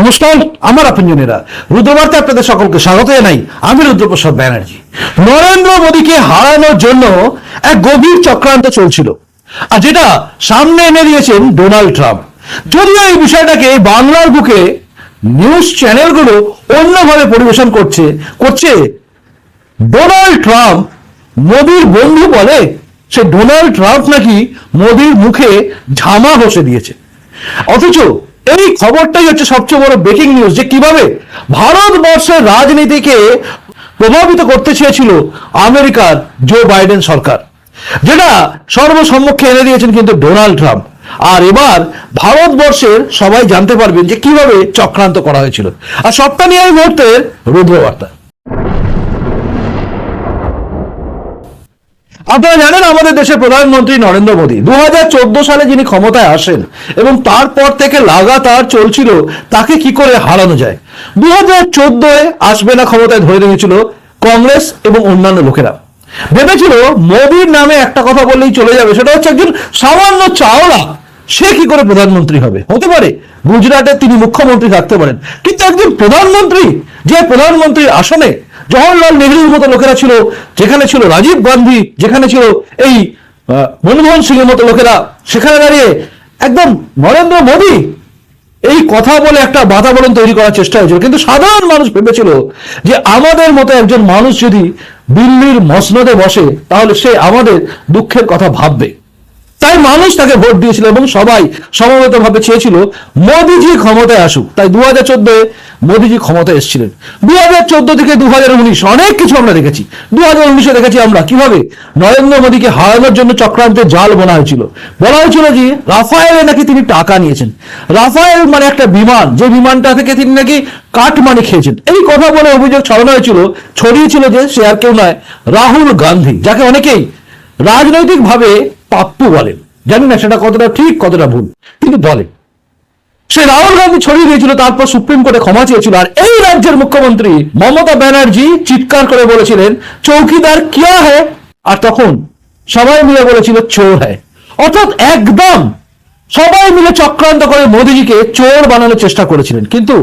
নমস্কার, আমার আপনজনেরা রুদ্রবার্তে আপনাদের সকলকে স্বাগত জানাই। আমি রুদ্রপ্রসাদ ব্যানার্জি। নরেন্দ্র মোদীকে হারানোর জন্য এক গভীর চক্রান্ত চলছিল, আর যেটা সামনে এনে দিয়েছেন ডোনাল্ড ট্রাম্প। যদিও এই বিষয়টাকে বাংলার বুকে নিউজ চ্যানেলগুলো অন্যভাবে পরিবেশন করছে করছে ডোনাল্ড ট্রাম্প, মোদির বন্ধু বলে। সে ডোনাল্ড ট্রাম্প নাকি মোদির মুখে ঝামা ঘষে দিয়েছে। অথচ এই খবরটাই হচ্ছে সবচেয়ে বড় ব্রেকিং নিউজ যে কীভাবে ভারতবর্ষের রাজনীতিকে প্রভাবিত করতে চেয়েছিল আমেরিকার জো বাইডেন সরকার, যেটা সর্বসম্মুখে এনে দিয়েছেন কিন্তু ডোনাল্ড ট্রাম্প আর এবার ভারতবর্ষের সবাই জানতে পারবেন যে কীভাবে চক্রান্ত করা হয়েছিল। আর সবটা নিয়ে এই মুহূর্তে রুদ্রবার্তা। আপনারা জানেন আমাদের দেশের প্রধানমন্ত্রী নরেন্দ্র মোদী। দুহাজার চোদ্দ সালে যিনি ক্ষমতায় আসেন এবং তারপর থেকে লাগাতার চলছিল, তাকে কি করে হারানো যায়? দু হাজার চোদ্দোয় আসবে না ক্ষমতায় ধরে নিয়েছিল কংগ্রেস এবং অন্যান্য লোকেরা। ভেবেছিল মোদীর নামে একটা কথা বললেই চলে যাবে, সেটা হচ্ছে একজন সামান্য চাওলা। সে কি করে প্রধানমন্ত্রী হবে? হতে পারে। গুজরাটে তিনি মুখ্যমন্ত্রী থাকতে পারেন। কিন্তু একজন প্রধানমন্ত্রী, যে প্রধানমন্ত্রীর আসনে জওয়াহরলাল নেহরুর মতো লোকেরা ছিল, যেখানে ছিল রাজীব গান্ধী, যেখানে ছিল এই মনমোহন সিং এর মতো লোকেরা, সেখানে দাঁড়িয়ে একদম নরেন্দ্র মোদী এই কথা বলে একটা বাতাবরণ তৈরি করার চেষ্টা হয়েছিল। কিন্তু সাধারণ মানুষ ভেবেছিল যে আমাদের মতো একজন মানুষ যদি দিল্লির মসনদে বসে, তাহলে সে আমাদের দুঃখের কথা ভাববে। তাই মানুষ তাকে ভোট দিয়েছিল এবং সবাই সমবেতভাবে চেয়েছিল মোদিজি ক্ষমতায় আসুক। তাই দু হাজার চোদ্দোয় মোদিজি ক্ষমতায় এসেছিলেন। দু হাজার চোদ্দ থেকে দু হাজার উনিশ অনেক কিছু আমরা দেখেছি। দু হাজার উনিশে দেখেছি আমরা কীভাবে নরেন্দ্র মোদীকে হারানোর জন্য চক্রান্তের জাল বোনা হয়েছিল। বলা হয়েছিল যে রাফায়েলে নাকি তিনি টাকা নিয়েছেন। রাফায়েল মানে একটা বিমান। যে বিমানটা থেকে তিনি নাকি কাটমানি খেয়েছেন। এই কথা বলে অভিযোগ ছড়ানো হয়েছিল। ছড়িয়েছিল যে সে আর কেউ নয়, রাহুল গান্ধী, যাকে অনেকেই রাজনৈতিকভাবে পাপ্পু বলেন। জানি না সেটা কতটা ঠিক, কতটা ভুল, কিন্তু বলে। সে রাহুল গান্ধী ছড়িয়ে দিয়েছিল, তারপর সুপ্রিম কোর্টে ক্ষমা চেয়েছিল, আর এই রাজ্যের মুখ্যমন্ত্রী মমতা ব্যানার্জি চিৎকার করে বলেছিলেন, চৌকিদার কিয়া হ্যায় আর তখন সবাই মিলে বলেছিল, চোর হ্যায় অর্থাৎ একদম সবাই মিলে চক্রান্ত করে মোদিজিকে চোর বানানোর চেষ্টা করেছিলেন। কিন্তু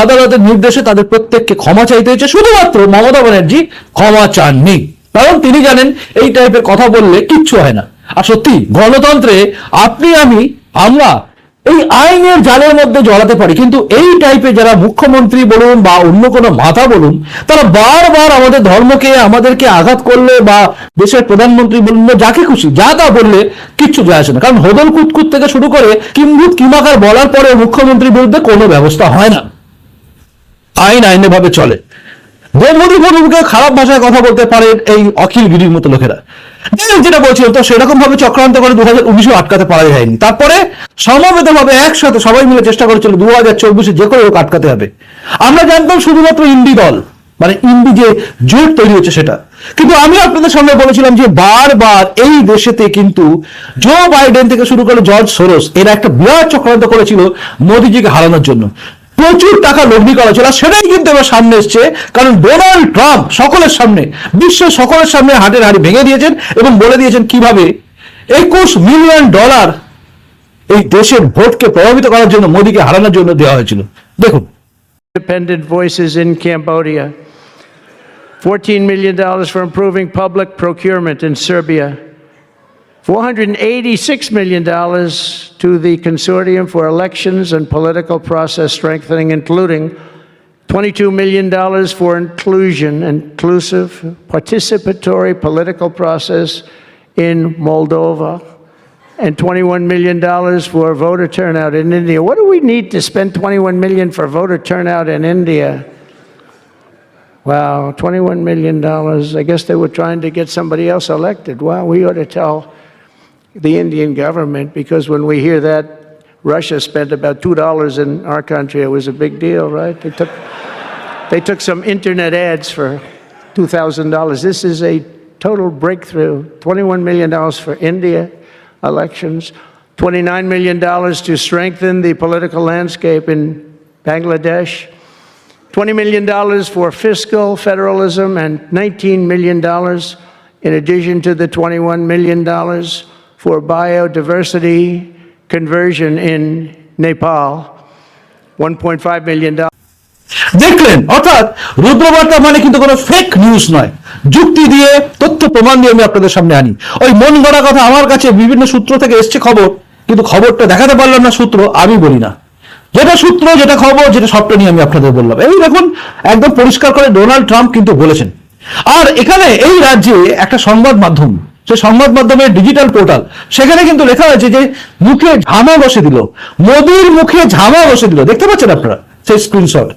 আদালতের নির্দেশে তাদের প্রত্যেককে ক্ষমা চাইতে হয়েছে, শুধুমাত্র মমতা ব্যানার্জি ক্ষমা চাননি। কারণ তিনি জানেন, এই টাইপের কথা বললে কিচ্ছু হয় না। আর সত্যি, গণতন্ত্রে আপনি, আমি, আমরা এই আইনের জালের মধ্যে জড়াতে পারি, কিন্তু এই টাইপের যারা মুখ্যমন্ত্রী বলুন বা অন্য কোনো মাথা বলুন, তারা বারবার আমাদের ধর্মকে, আমাদেরকে আঘাত করলে বা দেশের প্রধানমন্ত্রী বলুন যাকে খুশি, যা তা বললে কিচ্ছু যায় আসে না। কারণ হদল কুতকুত থেকে শুরু করে কিম্ভূত কিমাকার বলার পরে মুখ্যমন্ত্রীর বিরুদ্ধে কোনো ব্যবস্থা হয় না। আইন আইনে ভাবে চলে। মোদী মোদীকে খারাপ ভাষায় কথা বলতে পারেন এই অখিল গিরির মতো লোকেরা। যেটা বলছিলাম তো সেরকম ভাবে চক্রান্ত করে দু হাজার উনিশে আটকাতে পারা যায়নি তারপরে সমবেত ভাবে একসাথে সবাই মিলে চেষ্টা করেছিল দু হাজার চব্বিশে যে করে হোক আটকাতে হবে। আমরা জানতাম শুধুমাত্র ইন্ডি দল মানে ইন্ডি যে জোট তৈরি হচ্ছে সেটা। কিন্তু আমি আপনাদের সামনে বলেছিলাম যে বারবার এই দেশেতে কিন্তু জো বাইডেন থেকে শুরু করে জর্জ সোরস, এরা একটা বিরাট চক্রান্ত করেছিল মোদিজিকে হারানোর জন্য। প্রচুর টাকা লগ্নি করা ছিল সেটাই কিন্তু এবার সামনে এসছে কারণ ডোনাল্ড ট্রাম্প সকলের সামনে বিশ্বের সকলের সামনে হাটের হাড়ি ভেঙে দিয়েছেন এবং বলে দিয়েছেন কীভাবে একুশ মিলিয়ন ডলার এই দেশের ভোটকে প্রভাবিত করার জন্য মোদীকে হারানোর জন্য দেওয়া হয়েছিল। দেখুন। Independent voices in Cambodia, $14 million for improving public procurement in Serbia, $486 million to the Consortium for Elections and Political Process Strengthening, including $22 million for inclusion, inclusive, participatory political process in Moldova, and $21 million for voter turnout in India. What do we need to spend 21 million for voter turnout in India? Wow, $21 million. I guess they were trying to get somebody else elected. Wow, we ought to tell the Indian government because when we hear that Russia spent about $2 in our country, it was a big deal, right? They took, they took some internet ads for $2,000. This is a total breakthrough. $21 million for India elections, $29 million to strengthen the political landscape in Bangladesh, $20 million for fiscal federalism, and $19 million in addition to the $21 million for biodiversity conversion in Nepal. $1.5 million. দেখলেন, অর্থাৎ রুদ্রবার্তা মানে কিন্তু কোনো fake news নয় যুক্তি দিয়ে, তথ্য প্রমাণ দিয়ে আমি আপনাদের সামনে আনি ওই মন গড়া কথা আমার কাছে বিভিন্ন সূত্র থেকে এসছে খবর, কিন্তু খবরটা দেখাতে পারলাম না, সূত্র আমি বলি না যেটা সূত্র, যেটা খবর, যেটা সবটা নিয়ে আমি আপনাদের বললাম এই দেখুন, একদম পরিষ্কার করে ডোনাল্ড ট্রাম্প কিন্তু বলেছেন আর এখানে এই রাজ্যে একটা সংবাদ মাধ্যম সে সংবাদ মাধ্যমের ডিজিটাল পোর্টাল সেখানে কিন্তু লেখা হয়েছে যে মুখে ঝামা বসে দিল, মোদির মুখে ঝামা বসে দিল। দেখতে পাচ্ছেন আপনারা সেই স্ক্রিনশট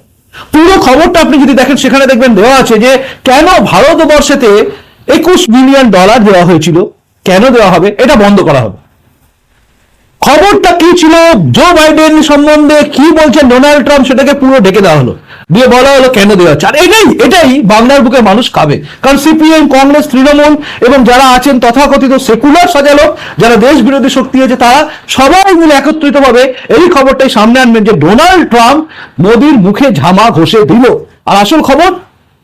পুরো খবরটা আপনি যদি দেখেন, সেখানে দেখবেন দেওয়া আছে যে কেন ভারতবর্ষেতে একুশ মিলিয়ন ডলার দেওয়া হয়েছিল? কেন দেওয়া হবে? এটা বন্ধ করা হবে। খবরটা কি ছিল? জো বাইডেন সম্বন্ধে কি বলছেন ডোনাল্ড ট্রাম্প সেটাকে পুরো ঢেকে দেওয়া হলো। দিয়ে বলা হলো কেন দেওয়া হচ্ছে? আর এটাই এটাই বাংলার বুকে মানুষ খাবে। কারণ সিপিএম কংগ্রেস তৃণমূল এবং যারা আছেন তথাকথিত সেকুলার সাজালো যারা দেশ বিরোধী শক্তি আছে, তারা সবাই মিলে একত্রিত ভাবে এই খবরটাই সামনে আনবেন যে ডোনাল্ড ট্রাম্প মোদির মুখে ঝামা ঘষে দিল। আর আসল খবর,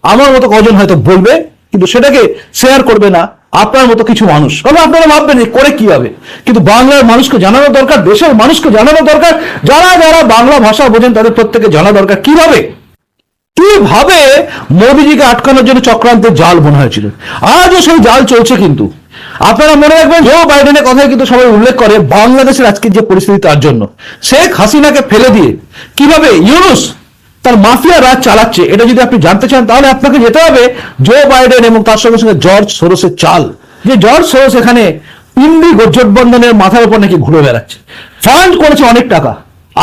আমার মতো কজন হয়তো বলবে, কিন্তু সেটাকে শেয়ার করবে না। আপনার মতো কিছু মানুষ। তবে আপনারা ভাববেন করে কি হবে? কিন্তু বাংলার মানুষকে জানানো দরকার, দেশের মানুষকে জানানো দরকার। যারা যারা বাংলা ভাষা বোঝেন, তাদের প্রত্যেকে জানা দরকার। কীভাবে কীভাবে মোদিজিকে আটকানোর জন্য চক্রান্তের জাল বোনা হয়েছিল? আজও সেই জাল চলছে কিন্তু। আপনারা মনে রাখবেন জো বাইডেনের কথাই কিন্তু সবাই উল্লেখ করে, বাংলাদেশের আজকের যে পরিস্থিতি তার জন্য। শেখ হাসিনাকে ফেলে দিয়ে কীভাবে? ইউনুস তার মাফিয়া রাজ চালাচ্ছে, এটা যদি আপনি জানতে চান, তাহলে আপনাকে যেতে হবে জো বাইডেন এবং তার সঙ্গে সঙ্গে জর্জ সোরসের চাল। যে জর্জ সোরস এখানে ইন্ডি গঠবন্ধনের মাথার উপর নাকি ঘুরে বেড়াচ্ছে। ফান্ড করেছে অনেক টাকা।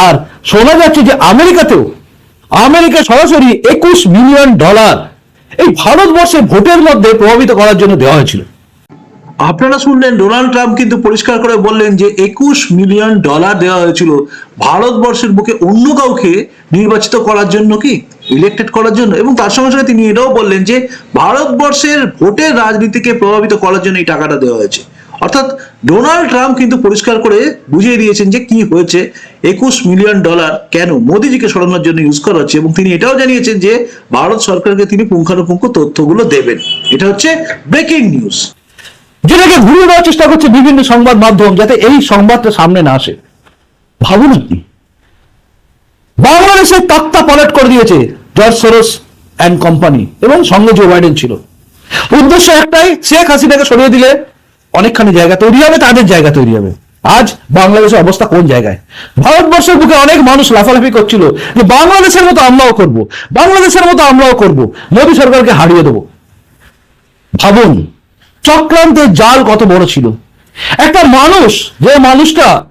আর শোনা যাচ্ছে যে আমেরিকাতেও আমেরিকা সরাসরি একুশ মিলিয়ন ডলার এই ভারতবর্ষের ভোটের মধ্যে প্রভাবিত করার জন্য দেওয়া হয়েছিল। আপনারা শুনলেন ডোনাল্ড ট্রাম্প কিন্তু পরিষ্কার করে বললেন যে একুশ মিলিয়ন ডলার দেওয়া হয়েছিল ভারতবর্ষের বুকে অন্য কাউকে নির্বাচিত করার জন্য কি? ইলেক্টেড করার জন্য। এবং তার সঙ্গে সঙ্গে তিনি এটাও বললেন যে ভারতবর্ষের ভোটের রাজনীতিকে প্রভাবিত করার জন্য এই টাকাটা দেওয়া হয়েছে। অর্থাৎ ডোনাল্ড ট্রাম্প কিন্তু পরিষ্কার করে বুঝিয়ে দিয়েছেন যে কি হয়েছে, একুশ মিলিয়ন ডলার কেন মোদিজিকে সরানোর জন্য ইউজ করা হচ্ছে। এবং তিনি এটাও জানিয়েছেন যে ভারত সরকারকে তিনি পুঙ্খানুপুঙ্খ তথ্যগুলো দেবেন। এটা হচ্ছে ব্রেকিং নিউজ যেটাকে ঘুরিয়ে দেওয়ার চেষ্টা করছে বিভিন্ন সংবাদ মাধ্যম যাতে এই সংবাদটা সামনে না আসে। ভাবুন আপনি বাংলাদেশের তাক্তা পালট করে দিয়েছে জর্জ সোরস অ্যান্ড কোম্পানি এবং সঙ্গে জো বাইডেন ছিল। উদ্দেশ্য একটাই, শেখ হাসিনাকে সরিয়ে দিলে অনেকখানি জায়গা তৈরি হবে, তাদের জায়গা তৈরি হবে। আজ বাংলাদেশের অবস্থা কোন জায়গায়? ভারতবর্ষের বুকে অনেক মানুষ লাফালাফি করছিল যে বাংলাদেশের মতো আমরাও করব, বাংলাদেশের মতো আমরাও করব, মোদী সরকারকে হারিয়ে দেবো। ভাবুন চক্রান্তের জাল কত বড় ছিল? একটা মানুষ, যে মানুষটা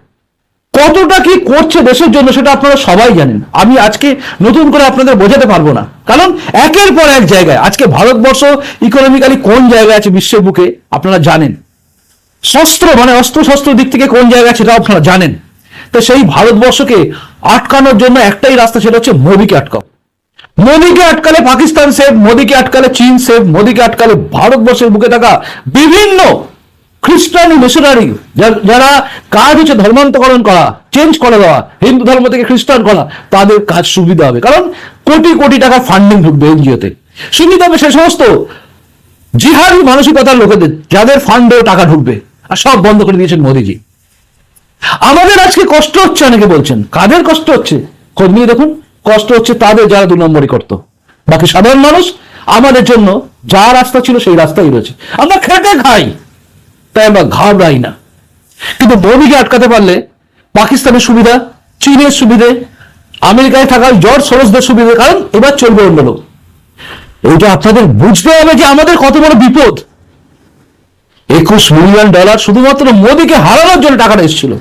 কতটা কি করছে দেশের জন্য সেটা আপনারা সবাই জানেন। আমি আজকে নতুন করে আপনাদের বোঝাতে পারব না। কারণ একের পর এক জায়গায়, আজকে ভারতবর্ষ ইকোনমিক্যালি কোন জায়গায় আছে বিশ্বের বুকে, আপনারা জানেন। শস্ত্র মানে অস্ত্র শস্ত্র দিক থেকে কোন জায়গায় সেটা আপনারা জানেন। তো সেই ভারতবর্ষকে আটকানোর জন্য একটাই রাস্তা, সেটা হচ্ছে মোদীকে আটকাও। মোদীকে আটকালে পাকিস্তান সেফ মোদীকে আটকালে চীন সেফ মোদীকে আটকালে ভারতবর্ষের বুকে থাকা বিভিন্ন খ্রিস্টান মিশনারি যারা কাজ হচ্ছে ধর্মান্তকরণ করা চেঞ্জ করে দেওয়া, হিন্দু ধর্ম থেকে খ্রিস্টান করা, তাদের কাজ সুবিধা হবে। কারণ কোটি কোটি টাকা ফান্ডিং ঢুকবে এনজিওতে। সুবিধা হবে সে সমস্ত জিহাদি মানসিকতার লোকেদের, যাদের ফান্ডেও টাকা ঢুকবে, আর সব বন্ধ করে দিয়েছেন মোদিজি। আমাদের আজকে কষ্ট হচ্ছে, অনেকে বলছেন। কাদের কষ্ট হচ্ছে? খোঁজ নিয়ে দেখুন। কষ্ট হচ্ছে তাদের যারা দু নম্বরই করতো। বাকি সাধারণ মানুষ আমাদের জন্য যা রাস্তা ছিল সেই রাস্তাই রয়েছে। আমরা খেটে খাই, তাই আমরা ঘাবড়াই না। কিন্তু মোদিকে আটকাতে পারলে পাকিস্তানের সুবিধা, চীনের সুবিধে, আমেরিকায় থাকা জর্জ সরোজদের সুবিধে, কারণ এবার চলবে অন্য লোক। এইটা আপনাদের বুঝতে হবে যে আমাদের কত বড় বিপদ। একুশ মিলিয়ন ডলার শুধুমাত্র মোদীকে হারানোর জন্য টাকাটা এসেছিল।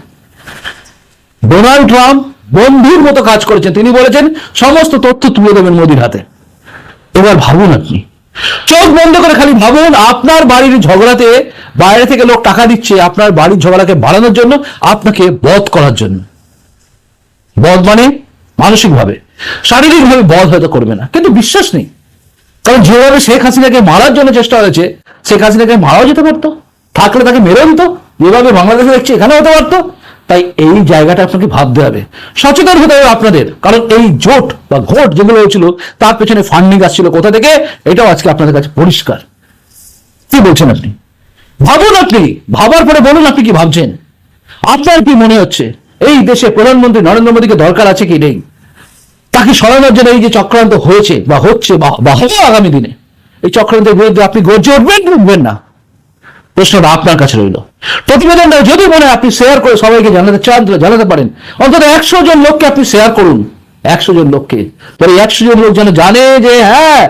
ডোনাল্ড ট্রাম্প বন্ধুর মতো কাজ করেছেন। তিনি বলেছেন, সমস্ত তথ্য তুলে দেবেন মোদির হাতে। এবার ভাবুন আপনি। চোখ বন্ধ করে খালি ভাবুন, আপনার বাড়ির ঝগড়াতে বাইরে থেকে লোক টাকা দিচ্ছে আপনার বাড়ির ঝগড়াকে বাড়ানোর জন্য, আপনাকে বধ করার জন্য। বধ মানে মানসিকভাবে। শারীরিকভাবে বধ হয়তো করবে না, কিন্তু বিশ্বাস নেই। কারণ যেভাবে শেখ হাসিনাকে মারার জন্য চেষ্টা হয়েছে, শেখ হাসিনাকে মারাও যেতে পারতো, থাকলে তাকে মেরে দিত, যেভাবে বাংলাদেশে দেখছি এখানে হতে পারতো। তাই এই জায়গাটা আপনাকে ভাবতে হবে। সচেতন হতে হবে আপনাদের, কারণ এই জোট বা ঘোট যেগুলো হয়েছিল, তার পেছনে ফান্ডিং আসছিল কোথা থেকে? এটাও আজকে আপনাদের কাছে পরিষ্কার। কি বলছেন আপনি? ভাবুন আপনি, ভাবার পরে বলুন আপনি কি ভাবছেন? আপনার কি মনে হচ্ছে? এই দেশে প্রধানমন্ত্রী নরেন্দ্র মোদীকে দরকার আছে কি নেই? তাকে সরানোর জন্য এই যে চক্রান্ত হয়েছে বা হচ্ছে বা হবে আগামী দিনে, এই চক্রান্তের বিরুদ্ধে আপনি গর্জে উঠবেন উঠবেন না? প্রশ্নটা আপনার কাছে রইল। প্রতিবেদনটা যদি মনে আপনি শেয়ার করে সবাইকে জানাতে চান জানাতে পারেন। অন্তত একশো জন লোককে আপনি শেয়ার করুন। একশো জন লোককে। পরে একশো জন লোক যেন জানে যে হ্যাঁ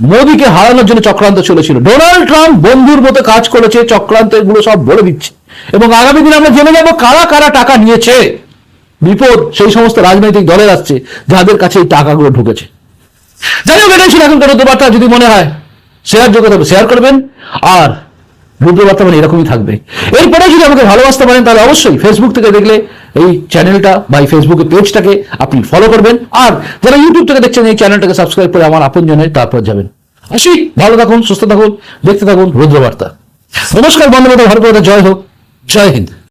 মোদীকে হারানোর জন্য চক্রান্ত চলেছিল। ডোনাল্ড ট্রাম্প বন্ধুর মতো কাজ করেছে চক্রান্ত এগুলো সব বলে দিচ্ছে। এবং আগামী দিনে আমরা জেনে যাব কারা কারা টাকা নিয়েছে। বিপদ, সেই সমস্ত রাজনৈতিক দলের আসছে, যাদের কাছে এই টাকাগুলো ঢুকেছে। যাই হোক, এটাই ছিল এখনকার বার্তা যদি মনে হয় শেয়ার যোগ্য তবে শেয়ার করবেন। আর রুদ্রবার্তা মানে এরকমই থাকবে। এরপরে যদি আমাকে ভালোবাসতে পারেন, তাহলে অবশ্যই ফেসবুক থেকে দেখলে এই চ্যানেলটা বা এই ফেসবুকের পেজটাকে আপনি ফলো করবেন। আর যারা ইউটিউব থেকে দেখছেন, এই চ্যানেলটাকে সাবস্ক্রাইব করে আমার আপন জনের তারপর যাবেন। আসি, ভালো থাকুন, সুস্থ থাকুন, দেখতে থাকুন রুদ্রবার্তা নমস্কার বন্ধু ভারত জয় হোক। জয় হিন্দ।